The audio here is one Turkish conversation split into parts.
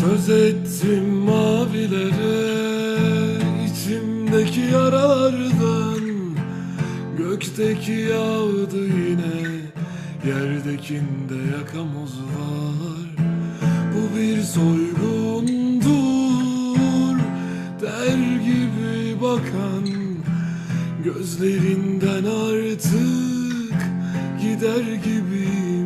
Söz ettim mavilere içimdeki yaralardan. Gökteki yağdı yine Yerdekinde yakamoz var. Bu bir soygundur Der gibi bakan. Gözlerinden artık Gider gibiyim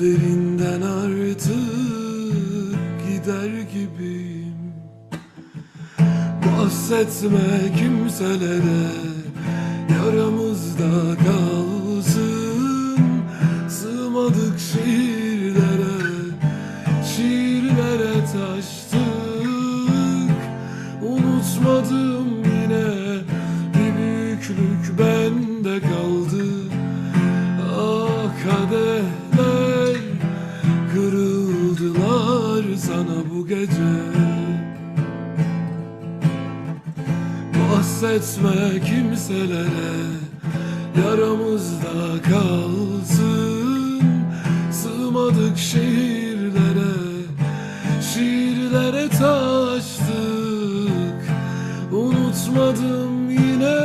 Gözlerinden artık gider gibiyim. Bahsetme kimselere Yaramızda kalsın. Sığmadık şiirlere Şiirlere taştık. Unutmadım yine Bir büyüklük bende kaldı. Ah kadehler sana bu gece. Bahsetme kimselere yaramızda kalsın. Sığmadık şehirlere şiirlere taştık. Unutmadım yine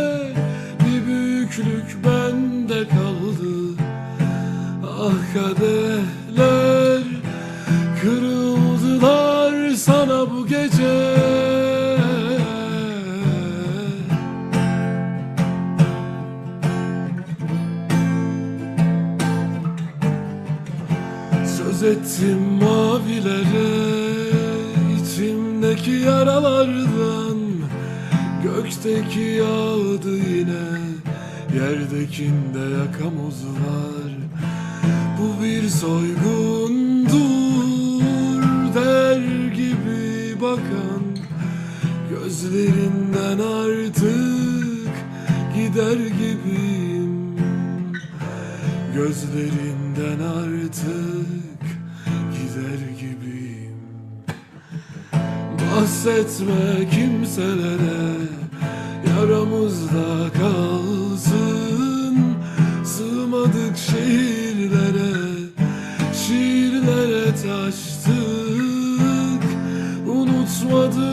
bir büyüklük bende kaldı. Ah kadehler gece. Söz ettim mavilere içimdeki yaralardan. Gökteki yağdı yine Yerdekinde yakamoz var Bu bir soygundur Der Gözlerinden artık Gider gibiyim. Gözlerinden artık gider gibiyim. Bahsetme kimselere Yaramızda kalsın. Sığmadık şehirlere Şiirlere taştık. Unutmadım